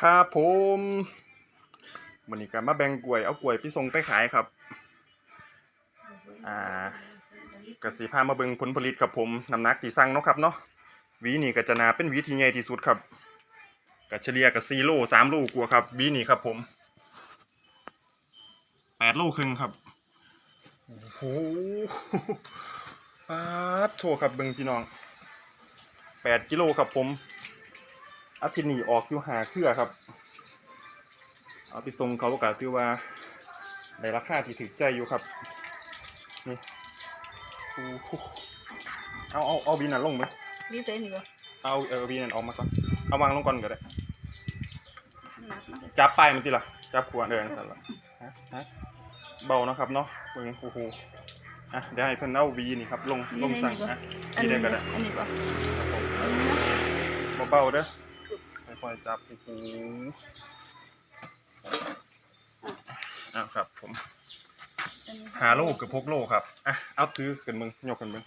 ครับผมวันนี้ก็มาแบ่งกล้วย เอากล้วยไปส่งไปขายครับ อ่ากระสิพามาเบิ่งผลผลิตครับผมน้ำหนักที่สั่งเนาะครับเนาะหวีนี่ก็จะนาเป็นหวีที่ใหญ่ที่สุดครับก็เฉลี่ยก็4โล3โลกว่าครับหวีนี่ครับผม8โลครึ่งครับโอ้โหปาดโทครับเบิ่งพี่น้อง8กิโลครับผม อาทิตย์นี้ออกอยู่หาเครือครับ เอาไปส่งเขาก็ถือว่าในราคาที่ถึกใจอยู่ครับ นี่โอ้โหเอาเอาเอาบีนันลงไหมนี่เต้นอยู่บ่เอาเออบีนันออกมาก่อน เอาวางลงก่อนก็ได้หนักมากจับปลายมันทีละจับขวานเดินสั่นละฮะฮะเบานะครับเนาะเบิ่งโอ้โหอะเดี๋ยวให้เพิ่นเอาวีนี่ครับ ลงลงสั่งอะอันนี่นี้ได้ก็ได้อันนี้บ่ครับผมอันนี้นะเบาๆเด้อ ค่อยๆจับโอ้โหอะครับ ผมอันนี้หาโลกับพกโลครับอะเอาถือกันมึงยกกันมึง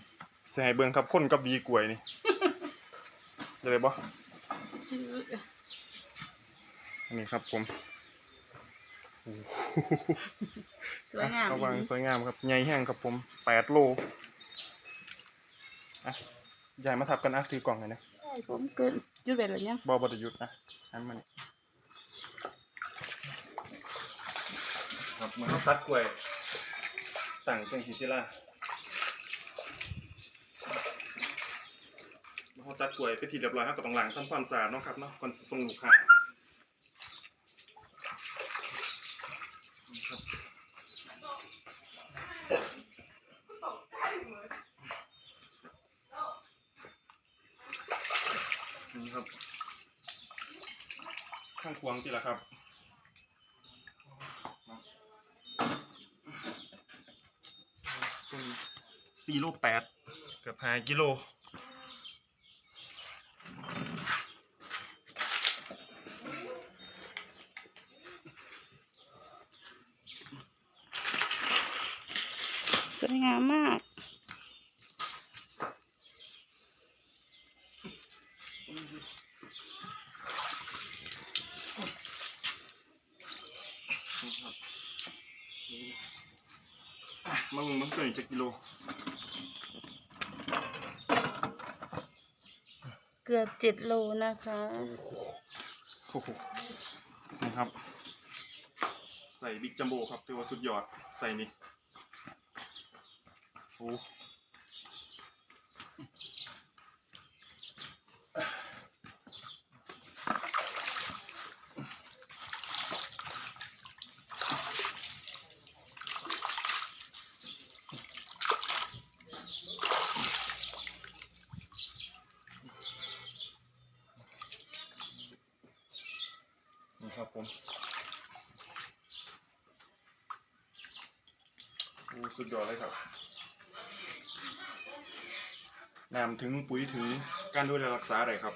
สิให้เบิ่งครับคนกับบีกล้วยนี่จะได้บ่ชื่ออันนี้ครับผมโอ้โหสวยงามระวังสวยงามครับใหญ่แห้งครับผมแปดโลอะยายมาทับกันอะถือกล่องเลยนะ ใช่ผมเกินหยุดไปแล้วยังบอบไดหยุดอะอันมันครับมันตัดกล้วย สั่งเป็นสิจิล่าเขาตัดกล้วยไปทีเรียบร้อยครับก็ต้องล้างทำความสะอาดเนาะครับเนาะก่อนส่งลูกค้านี่ครับนี่ ครับข้างควงที่ละครับสี่โลแปดกือบห้ากิโลสวยงามมาก นะครับนี่อะ มึงมึงตัวนี้จะกิโล เกือบเจ็ดโลนะคะ โอ้โหนะครับ ใส่บิ๊กจัมโบ้ครับถือว่าสุดยอด ใส่นี่โอ้ ครับผมสุดยอดเลยครับนำถึงปุ๋ยถึงการดูแลรักษาอะไรครับ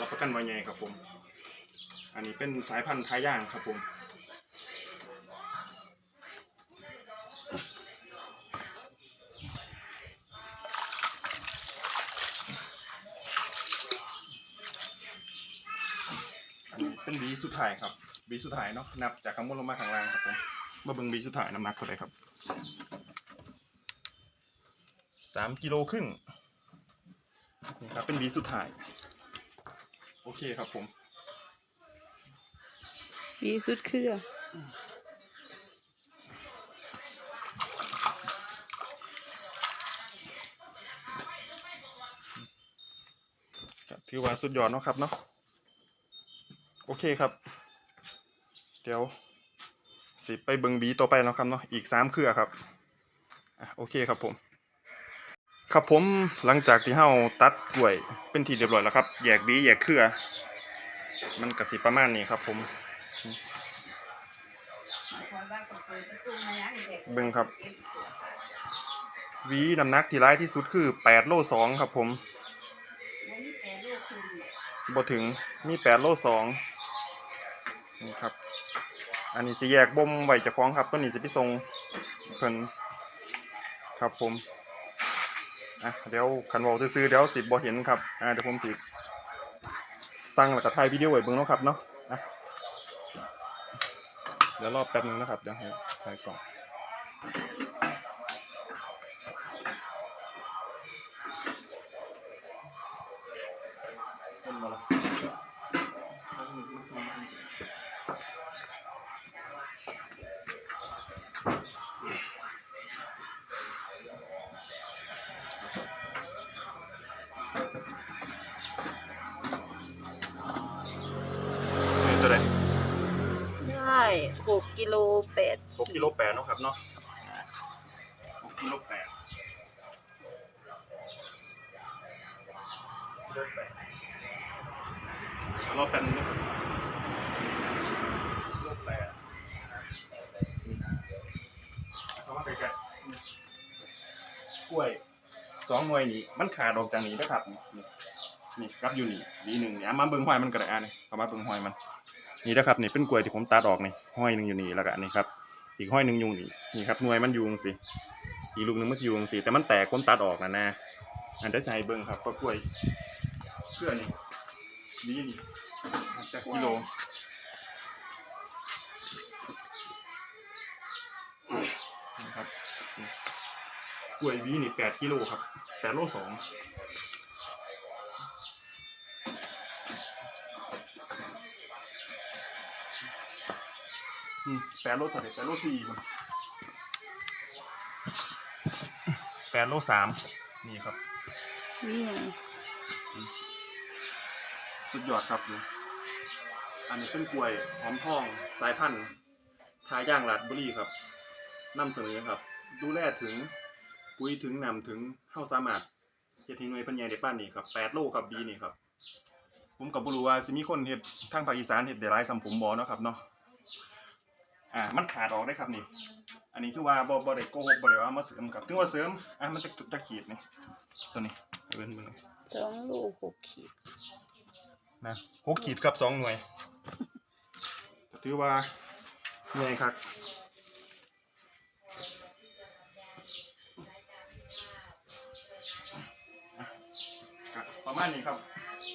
รับประกันไว้ไงครับผม อันนี้เป็นสายพันธุ์ท้ายย่างครับผม เป็นบีสุดท้ายครับบีสุดท้ายเนาะนับจากข้างบนลงมาข้างล่างครับผมมาเบิ่งบีสุดท้ายน้ำหนักเท่าไหร่ครับสามกิโลครึ่งนี่ครับเป็นบีสุดท้าย โอเคครับผมมีสุดเครือก็ถือว่าสุดยอดเนาะครับเนาะ โอเคครับ เดี๋ยวสิไปเบิงบีต่อไปเนาะครับเนาะอีกสามเครือครับโอเคครับผม ครับผมหลังจากที่เฮาตัดกล้วยเป็นที่เรียบร้อยแล้วครับแยกบีแยกเครือ มันก็สิประมาณนี้ครับ ผมเบิงครับวีน้ำหนักที่ร้ายที่สุดคือ8โล2ครับผมบ่ถึงมี8โล2 นี่ครับ อันนี้สิแยกบ่มไว้เจ้องครับตัวนี้สิไปส่งเพิ่นครับผมอะเดี๋ยวคันเว้าซื่อเดี๋ยวสิบ่เห็นครับอ่าเดี๋ยวผมสิสั่งแล้วก็ถ่ายวิดีโอไว้เบิ่งเนาะครับเนาะนะเดี๋ยวรอบแป๊บนึงนะครับเดี๋ยวให้ใส่กล่อง กิโลแปดหกกิโลแปดเนาะครับเนาะหกกิโลแปดกิโลแปดเราเป็นกิโลแปดเขามาใกล้ๆกล้วยสองหน่วยนี่มันขาดออกจากนี้นะครับนี่นี่กลับอยู่นี่ดีหนึ่งเนี่ยมาเบิ่งหอยมันกระไรอะนี่เอามาเบิ่งหอยมัน นี่นะครับนี่เป็นกล้วยที่ผมตัดออกนี่ห้อยหนึ่งอยู่นี่แล้วกันนี้ครับอีกห้อยหนึ่งอยู่นี่นี่ครับหน่วยมันอยูงสิอีกลูกหนึ่งมันอยูงสิแต่มันแตกผมตัดออกนะนะอันได้ใส่เบิ้งครับก็กล้วยเพื่อนี่นี่นี่จากกิโลนี่ครับกล้วยวีนี่แปดกิโลครับแปดโลสอง แปดโลเท่าไหร่แปดโลสี่มันแปดโลสามนี่ครับ นี่ยังสุดยอดครับนี่อันนี้เป็นกล้วยหอมทองสายพันธุ์ทาย่างลาดบุรีครับนำเสนอครับ ดูแลถึงปุ๋ยถึงนำถึงเข้าสามารถเฮ็ดให้หน่วยปัญญาได้ป้านนี่ครับแปดโลครับดีนี่ครับ ผมกับบุรู้ว่าสิมีคนเฮ็ดทางภาคอีสานเฮ็ดได้หลายสำผมบ่เนาะครับเนาะ อ่ามันขาดออกได้ครับนี่ อันนี้คือว่าบ่บ่ได้โกหกบ่ได้ว่ามาเสริมครับถึงว่าเสริมอะมันจะจะขีดนี่ตัวนี้เอาเบิ่งเบิ่งสองโลหกขีดนะหกขีดกับสองหน่วยก็ถือว่าเหนื่อยครับอะก็ประมาณนี้ครับ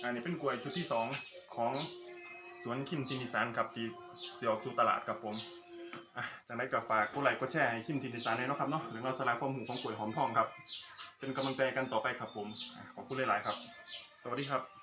อันนี้เป็นกล้วยชุดที่สองของสวนคิมชินิสานครับที่เสียออกสู่ตลาดครับผม อะจากนั้นก็ฝากกดไลค์กดแชร์ให้คิมชินิสานเลยเนาะครับเนาะหรือเราสลายความหูของกล้วยหอมทองครับ เป็นกำลังใจกันต่อไปครับผมอะขอบคุณหลาย ๆ ครับ สวัสดีครับ